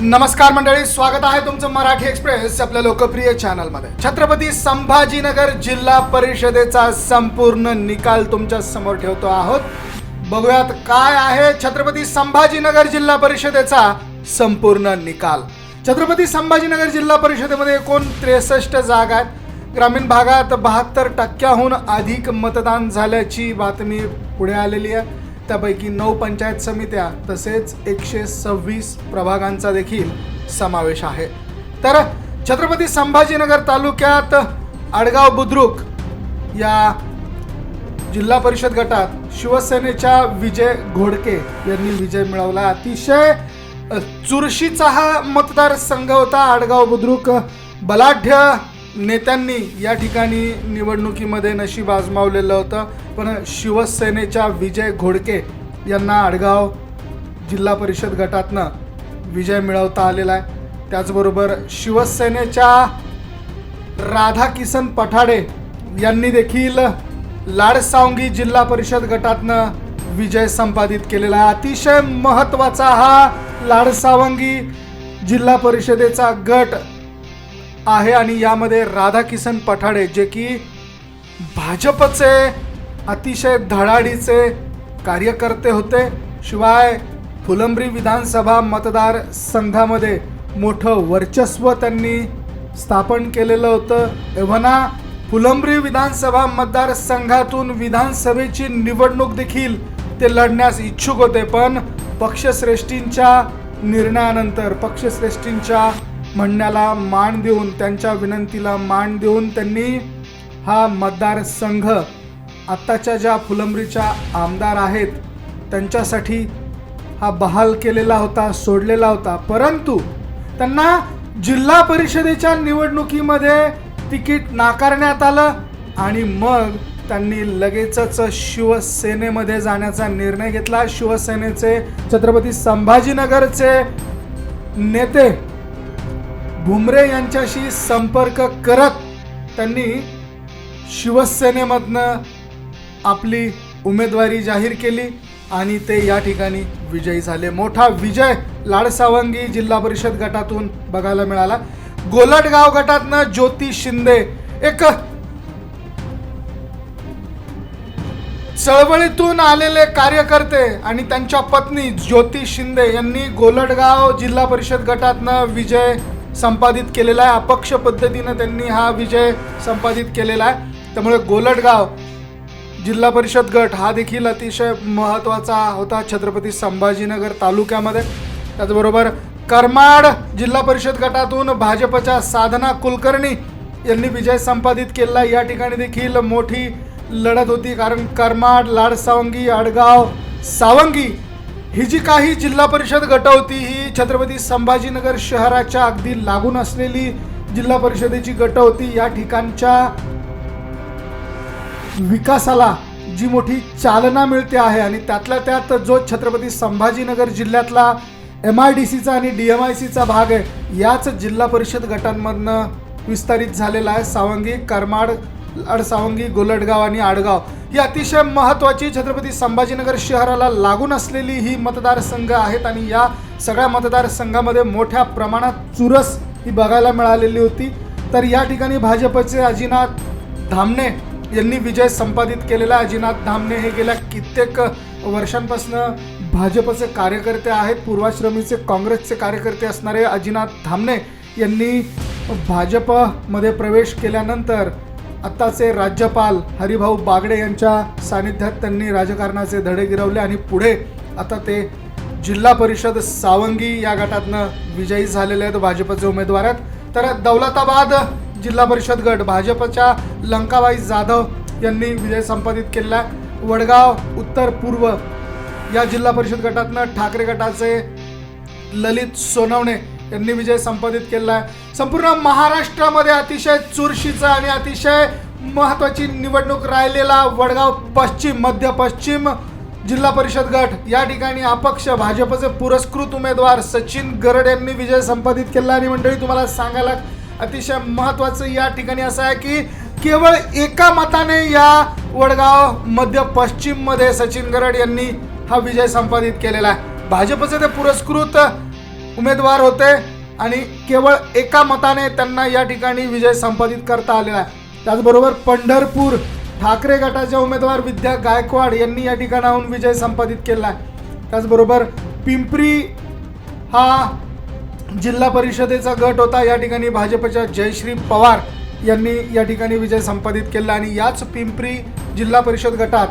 नमस्कार मंडळी स्वागत आहे तुमचं मराठी एक्सप्रेस आपल्या लोकप्रिय चॅनलमध्ये. छत्रपती संभाजीनगर जिल्हा परिषदेचा संपूर्ण निकाल तुमच्यासमोर ठेवतो आहोत. बघूयात काय आहे छत्रपती संभाजीनगर जिल्हा परिषदेचा संपूर्ण निकाल. छत्रपती संभाजीनगर जिल्हा परिषदेमध्ये एकूण त्रेसष्ट जागा आहेत. ग्रामीण भागात बहात्तर टक्क्याहून अधिक मतदान झाल्याची बातमी पुढे आलेली आहे. त्यापैकी नऊ पंचायत समित्या तसेच एकशे सव्वीस प्रभागांचा देखील समावेश आहे. तर छत्रपती संभाजीनगर तालुक्यात आडगाव बुद्रुक या जिल्हा परिषद गटात शिवसेनेच्या विजय घोडके यांनी विजय मिळवला. अतिशय चुरशीचा हा मतदारसंघ होता आडगाव बुद्रुक. बलाढ्य नेत्यांनी या ठिकाणी निवडणुकीमध्ये नशीब आजमावलेलं होतं. पण शिवसेनेच्या विजय घोडके यांना आडगाव जिल्हा परिषद गटातनं विजय मिळवता आलेला आहे. त्याचबरोबर शिवसेनेच्या राधा किसन पठाडे यांनी देखील लाडसावंगी जिल्हा परिषद गटातनं विजय संपादित केलेला आहे. अतिशय महत्त्वाचा हा लाडसावंगी जिल्हा परिषदेचा गट आहे आणि यामध्ये राधाकिसन पठाडे जे की भाजपचे अतिशय धडाडीचे कार्यकर्ते होते. शिवाय फुलंब्री विधानसभा मतदार संघामध्ये मोठं वर्चस्व त्यांनी स्थापन केलेलं होतं. एव्हाना फुलंब्री विधानसभा मतदारसंघातून विधानसभेची निवडणूक देखील ते लढण्यास इच्छुक होते पण पक्षश्रेष्ठींच्या निर्णयानंतर पक्षश्रेष्ठींच्या म्हणण्याला मान देऊन त्यांच्या विनंतीला मान देऊन त्यांनी हा मतदारसंघ आत्ताच्या ज्या फुलंब्रीच्या आमदार आहेत त्यांच्यासाठी हा बहाल केलेला होता सोडलेला होता. परंतु त्यांना जिल्हा परिषदेच्या निवडणुकीमध्ये तिकीट नाकारण्यात आलं आणि मग त्यांनी लगेचच शिवसेनेमध्ये जाण्याचा निर्णय घेतला. शिवसेनेचे छत्रपती संभाजीनगरचे नेते भुमरे यांच्याशी संपर्क करत त्यांनी शिवसेनेमधनं आपली उमेदवारी जाहीर केली आणि ते या ठिकाणी विजयी झाले. मोठा विजय लाडसावंगी जिल्हा परिषद गटातून बघायला मिळाला. गोलटगाव गटातनं ज्योती शिंदे एक चळवळीतून आलेले कार्यकर्ते आणि त्यांच्या पत्नी ज्योती शिंदे यांनी गोलटगाव जिल्हा परिषद गटातनं विजय संपादित केलेला आहे. अपक्ष पद्धतीनं त्यांनी हा विजय संपादित केलेला आहे. त्यामुळे गोलटगाव जिल्हा परिषद गट हा देखील अतिशय महत्त्वाचा होता छत्रपती संभाजीनगर तालुक्यामध्ये. त्याचबरोबर करमाड जिल्हा परिषद गटातून भाजपच्या साधना कुलकर्णी यांनी विजय संपादित केला या ठिकाणी देखील मोठी लढत होती कारण करमाड लाडसावंगी आडगाव सावंगी ही जी काही जिल्हा परिषद गट होती ही छत्रपती संभाजीनगर शहराच्या अगदी लागून असलेली जिल्हा परिषदेची गट होती. या ठिकाणच्या विकासाला जी मोठी चालना मिळते आहे आणि त्यातल्या त्यात जो छत्रपती संभाजीनगर जिल्ह्यातला एम आय डी सीचा आणि डी एम आय सीचा भाग आहे याच जिल्हा परिषद गटांमधनं विस्तारित झालेला आहे. सावंगी करमाड अडसावंगी गोलटगाव आणि आडगाव. ही अतिशय महत्त्वाची छत्रपती संभाजीनगर शहराला लागून असलेली ही मतदारसंघ आहेत आणि या सगळ्या मतदारसंघामध्ये मोठ्या प्रमाणात चुरस ही बघायला मिळालेली होती. तर या ठिकाणी भाजपचे अजिनाथ धामणे यांनी विजय संपादित केलेला अजिनाथ धामणे हे गेल्या कित्येक वर्षांपासून भाजपचे कार्यकर्ते आहेत. पूर्वाश्रमीचे काँग्रेसचे कार्यकर्ते असणारे अजिनाथ धामणे यांनी भाजपमध्ये प्रवेश केल्यानंतर आत्ताचे राज्यपाल हरिभाऊ बागडे यांच्या सानिध्यात त्यांनी राजकारणाचे धडे गिरवले आणि पुढे आता ते जिल्हा परिषद सावंगी या गटातनं विजयी झालेले आहेत भाजपचे उमेदवार आहेत. तर दौलताबाद जिल्हा परिषद गट भाजपच्या लंकाबाई जाधव यांनी विजय संपादित केलेला आहे. वडगाव उत्तर पूर्व या जिल्हा परिषद गटातनं ठाकरे गटाचे ललित सोनवणे त्यांनी विजय संपादित केला आहे. संपूर्ण महाराष्ट्रामध्ये अतिशय चुरशीचा आणि अतिशय महत्त्वाची निवडणूक राहिलेला वडगाव पश्चिम मध्य पश्चिम जिल्हा परिषद गट. या ठिकाणी अपक्ष भाजपचे पुरस्कृत उमेदवार सचिन गरड यांनी विजय संपादित केला आणि मंडळी तुम्हाला सांगायला अतिशय महत्त्वाचं या ठिकाणी असं आहे की केवळ एका मताने या वडगाव मध्य पश्चिममध्ये सचिन गरड यांनी हा विजय संपादित केलेला आहे. भाजपचे ते पुरस्कृत उमेदवार होते आणि केवळ एका मताने त्यांना या ठिकाणी विजय संपादित करता आलेला आहे. त्याचबरोबर पंढरपूर ठाकरे गटाच्या उमेदवार विद्या गायकवाड यांनी या ठिकाणाहून विजय संपादित केला आहे. त्याचबरोबर पिंपरी हा जिल्हा परिषदेचा गट होता. या ठिकाणी भाजपच्या जयश्री पवार यांनी या ठिकाणी विजय संपादित केला आणि याच पिंपरी जिल्हा परिषद गटात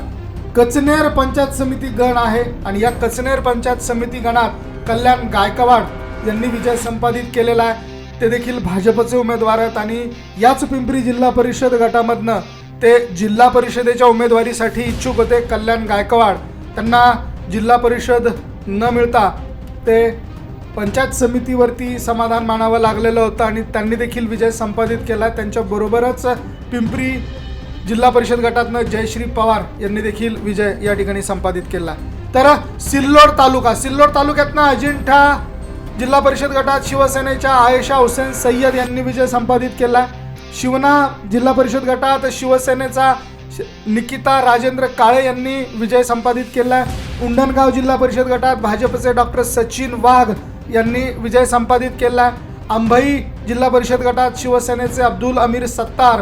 कचनेर पंचायत समिती गण आहे आणि या कचनेर पंचायत समिती गणात कल्याण गायकवाड यांनी विजय संपादित केलेला आहे. ते देखील भाजपचे उमेदवार आहेत आणि याच पिंपरी जिल्हा परिषद गटामधनं ते जिल्हा परिषदेच्या उमेदवारीसाठी इच्छुक होते कल्याण गायकवाड. त्यांना जिल्हा परिषद न मिळता ते पंचायत समितीवरती समाधान मानावं लागलेलं होतं आणि त्यांनी देखील विजय संपादित केला. त्यांच्याबरोबरच पिंपरी जिल्हा परिषद गटातनं जयश्री पवार यांनी देखील विजय या ठिकाणी संपादित केला. तर सिल्लोड तालुका सिल्लोड तालुक्यातनं अजिंठा जिल्हा परिषद गटात शिवसेनेच्या आयशा हुसेन सय्यद यांनी विजय संपादित केला. शिवना जिल्हा परिषद गटात शिवसेनेचा श- निकिता राजेंद्र काळे यांनी विजय संपादित केला. उंडणगाव जिल्हा परिषद गटात भाजपचे डॉक्टर सचिन वाघ यांनी विजय संपादित केला. अंबई जिल्हा परिषद गटात शिवसेनेचे अब्दुल अमीर सत्तार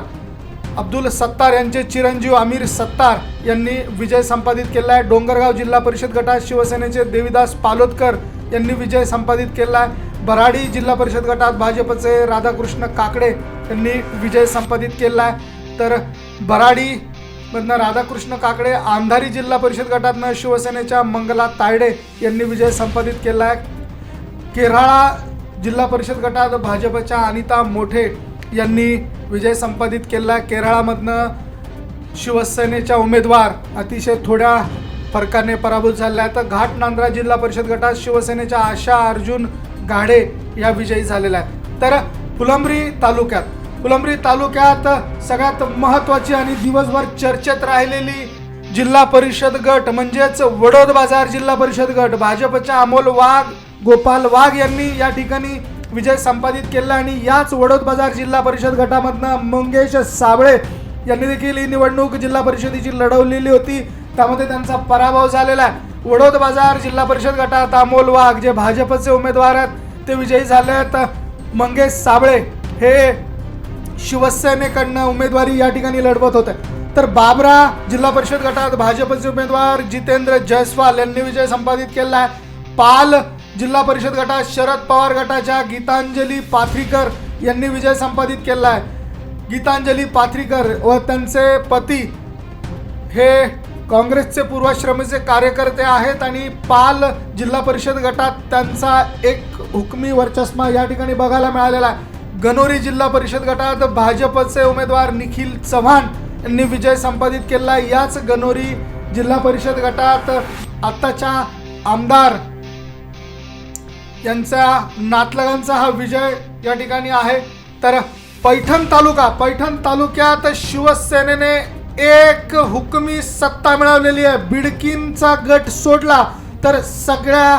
अब्दुल सत्तार यांचे चिरंजीव आमिर सत्तार यांनी विजय संपादित केला आहे. डोंगरगाव जिल्हा परिषद गटात शिवसेनेचे देविदास पालोदकर यांनी विजय संपादित केला आहे. बराडी जिल्हा परिषद गटात भाजपचे राधाकृष्ण काकडे यांनी विजय संपादित केला आहे. तर बराडी मधनं राधाकृष्ण काकडे अंधारी जिल्हा परिषद गटातनं शिवसेनेच्या मंगला तायडे यांनी विजय संपादित केला आहे. केराळा जिल्हा परिषद गटात भाजपच्या अनिता मोठे यांनी विजय संपादित केला. केरळामधनं शिवसेनेच्या उमेदवार अतिशय थोड्या फरकाने पराभूत झाल्या तर घाट नांद्रा जिल्हा परिषद गटात शिवसेनेच्या आशा अर्जुन गाढे या विजयी झालेल्या आहेत. तर फुलंब्री तालुक्यात फुलंब्री तालुक्यात सगळ्यात महत्त्वाची आणि दिवसभर चर्चेत राहिलेली जिल्हा परिषद गट म्हणजेच वडोद बाजार जिल्हा परिषद गट. भाजपच्या अमोल वाघ गोपाल वाघ यांनी या ठिकाणी विजय संपादित केला आणि याच वडोद बाजार जिल्हा परिषद गटामधनं मंगेश साबळे यांनी देखील ही निवडणूक जिल्हा परिषदेची लढवलेली होती. त्यामध्ये त्यांचा पराभव झालेला आहे. वडोद बाजार जिल्हा परिषद गटात अमोल वाघ जे भाजपचे उमेदवार आहेत ते विजयी झाले आहेत. मंगेश साबळे हे शिवसेनेकडनं उमेदवारी या ठिकाणी लढवत होते. तर बाबरा जिल्हा परिषद गटात भाजपचे उमेदवार जितेंद्र जयस्वाल यांनी विजय संपादित केला आहे. पाल जिल्हा परिषद गटात शरद पवार गटाच्या गीतांजली पाथरीकर यांनी विजय संपादित केला आहे. गीतांजली पाथरीकर व त्यांचे पती हे काँग्रेसचे पूर्वाश्रमीचे कार्यकर्ते आहेत आणि पाल जिल्हा परिषद गटात त्यांचा एक हुकमी वर्चस्मा या ठिकाणी बघायला मिळालेला आहे. गणोरी जिल्हा परिषद गटात भाजपचे उमेदवार निखिल चव्हाण यांनी विजय संपादित केला याच गणोरी जिल्हा परिषद गटात आत्ताच्या आमदार यांचा नातलगांचा हा विजय या ठिकाणी आहे. तर पैठण तालुका पैठण तालुक्यात शिवसेनेने एक हुकमी सत्ता मिळवलेली आहे. बिडकींचा गट सोडला तर सगळ्या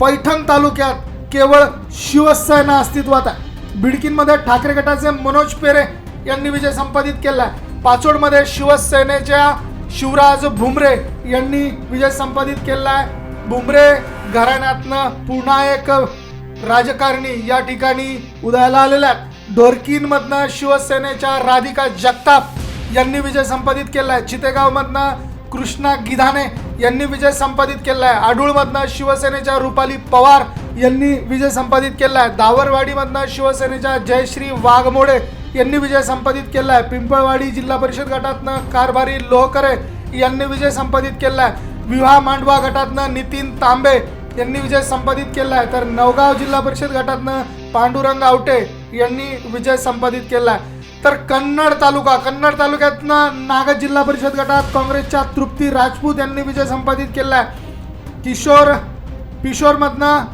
पैठण तालुक्यात केवळ शिवसेना अस्तित्वात आहे. बिडकींमध्ये ठाकरे गटाचे मनोज पेरे यांनी विजय संपादित केला आहे. पाचोडमध्ये शिवसेनेच्या शिवराज भुमरे यांनी विजय संपादित केला आहे. भुमरे घराण्यातनं पुन्हा एक राजकारणी या ठिकाणी उदयाला आलेल्या आहेत. ढोरकीनमधनं शिवसेनेच्या राधिका जगताप यांनी विजय संपादित केला आहे. चितेगावमधनं कृष्णा गिधाने यांनी विजय संपादित केला आहे. आडूळमधनं शिवसेनेच्या रुपाली पवार यांनी विजय संपादित केला आहे. दावरवाडीमधनं शिवसेनेच्या जयश्री वाघमोडे यांनी विजय संपादित केला आहे. पिंपळवाडी जिल्हा परिषद गटातनं कारभारी लोहकरे यांनी विजय संपादित केला आहे. विवाह मांडवा गटातनं नितीन तांबे यांनी विजय संपादित केला आहे. तर नवगाव जिल्हा परिषद गटातनं पांडुरंग आवटे यांनी विजय संपादित केला आहे. तर कन्नड तालुका कन्नड तालुक्यातनं नागद जिल्हा परिषद गटात काँग्रेसच्या तृप्ती राजपूत यांनी विजय संपादित केला आहे. किशोर किशोरमधनं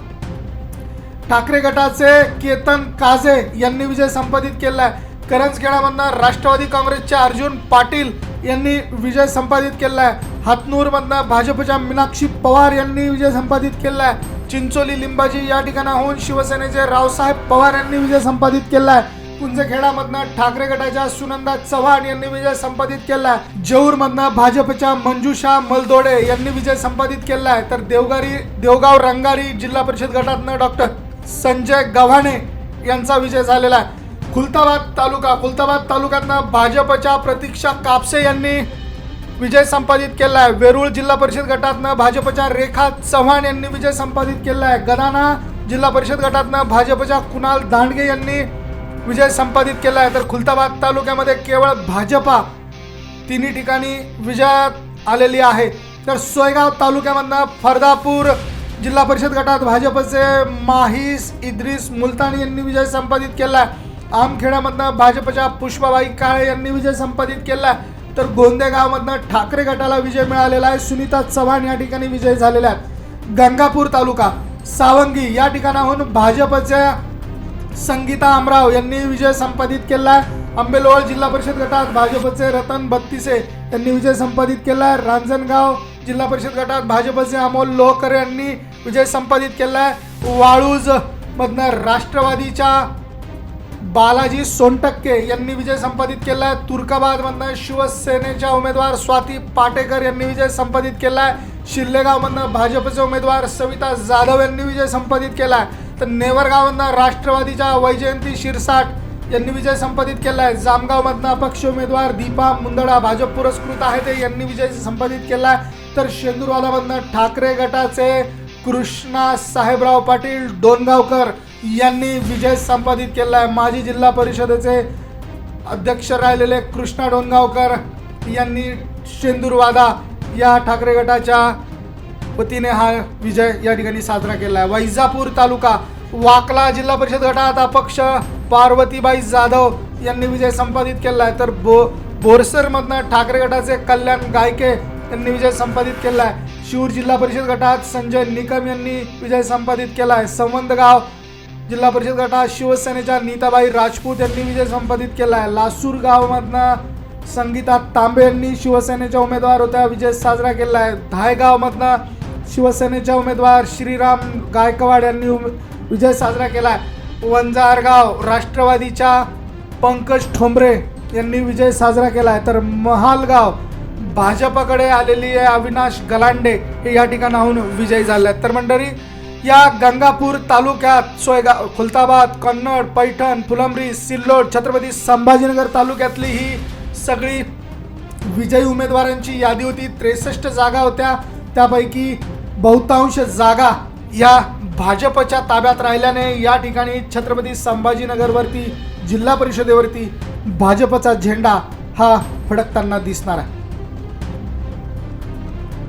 ठाकरे गटाचे केतन काझे यांनी विजय संपादित केला आहे. करंजखेडामधनं राष्ट्रवादी काँग्रेसचे अर्जुन पाटील यांनी विजय संपादित केला आहे हातनूरमधनं भाजपच्या मीनाक्षी पवार यांनी विजय संपादित केला आहे चिंचोली लिंबाजी या ठिकाणाहून शिवसेनेचे रावसाहेब पवार यांनी विजय संपादित केला आहे कुंजखेडामधनं ठाकरे गटाच्या सुनंदा चव्हाण यांनी विजय संपादित केला आहे जऊरमधनं भाजपच्या मंजुषा मलदोडे यांनी विजय संपादित केला आहे तर देवगारी देवगाव रंगारी जिल्हा परिषद गटातनं डॉक्टर संजय गव्हाणे यांचा विजय झालेला आहे. खुलताबाद तालुका खुलताबाद तालुक्यातनं भाजपच्या प्रतीक्षा कापसे यांनी विजय संपादित केला आहे. वेरूळ जिल्हा परिषद गटातनं भाजपच्या रेखा चव्हाण यांनी विजय संपादित केला आहे. गदाना जिल्हा परिषद गटातनं भाजपच्या कुणाल दांडगे यांनी विजय संपादित केला आहे. तर खुलताबाद तालुक्यामध्ये केवळ भाजपा तिन्ही ठिकाणी विजयात आलेली आहे. तर सोयगाव तालुक्यामधनं फरदापूर जिल्हा परिषद गटात भाजपचे माहीस इद्रिस मुलतानी यांनी विजय संपादित केला आहे. आमखेडामधनं भाजपच्या पुष्पाबाई काळे यांनी विजय संपादित केला आहे. तर गोंदेगावमधनं ठाकरे गटाला विजय मिळालेला आहे. सुनीता चव्हाण या ठिकाणी विजय झालेला आहे गंगापूर तालुका सावंगी या ठिकाणाहून भाजपच्या संगीता आमराव यांनी विजय संपादित केला आहे. आंबेलोळ जिल्हा परिषद गटात भाजपचे रतन बत्तीसे यांनी विजय संपादित केला आहे. रांजणगाव जिल्हा परिषद गटात भाजपचे अमोल लोहकर यांनी विजय संपादित केला आहे. वाळूज मधनं राष्ट्रवादीच्या बालाजी सोनटक्के यांनी विजय संपादित केला आहे तुर्काबादमधनं शिवसेनेच्या उमेदवार स्वाती पाटेकर यांनी विजय संपादित केला आहे शिल्लेगावमधनं भाजपचे उमेदवार सविता जाधव यांनी विजय संपादित केला आहे तर नेवरगावमधनं राष्ट्रवादीच्या वैजयंती शिरसाट यांनी विजय संपादित केला आहे जामगावमधनं अपक्ष उमेदवार दीपा मुंदडा भाजप पुरस्कृत आहे ते यांनी विजय संपादित केला आहे तर शेंदूरवालामधनं ठाकरे गटाचे कृष्णा साहेबराव पाटील डोनगावकर यांनी विजय संपादित केला आहे. माजी जिल्हा परिषदेचे अध्यक्ष राहिलेले कृष्णा डोनगावकर यांनी शेंदूरवादा या ठाकरे गटाच्या वतीने हा विजय या ठिकाणी साजरा केला आहे. वैजापूर तालुका वाकला जिल्हा परिषद गटात अपक्ष पार्वतीबाई जाधव यांनी विजय संपादित केला आहे. तर बो बोरसरमधनं ठाकरे गटाचे कल्याण गायके यांनी विजय संपादित केला आहे. शिवूर जिल्हा परिषद गटात संजय निकम यांनी विजय संपादित केला आहे. संवंदगाव जिल्हा परिषद गटात शिवसेनेच्या नीताबाई राजपूत यांनी विजय संपादित केला आहे लासूर गावमधनं संगीता तांबे यांनी शिवसेनेच्या उमेदवार होत्या विजय साजरा केला आहे धायगावमधनं शिवसेनेच्या उमेदवार श्रीराम गायकवाड यांनी विजय साजरा केला आहे वंजारगाव राष्ट्रवादीच्या पंकज ठोंबरे यांनी विजय साजरा केला आहे तर महालगाव भाजपकडे आलेली आहे अविनाश गलांडे. हे या ठिकाणाहून विजयी झाले आहेत तर मंडळी या गंगापूर तालुक्यात सोयगाव खुलताबाद कन्नड पैठण फुलंब्री सिल्लोड छत्रपती संभाजीनगर तालुक्यातली ही सगळी विजयी उमेदवारांची यादी होती. त्रेसष्ट जागा होत्या. त्यापैकी बहुतांश जागा या भाजपच्या ताब्यात राहिल्याने या ठिकाणी छत्रपती संभाजीनगरवरती जिल्हा परिषदेवरती भाजपचा झेंडा हा फडकताना दिसणार आहे.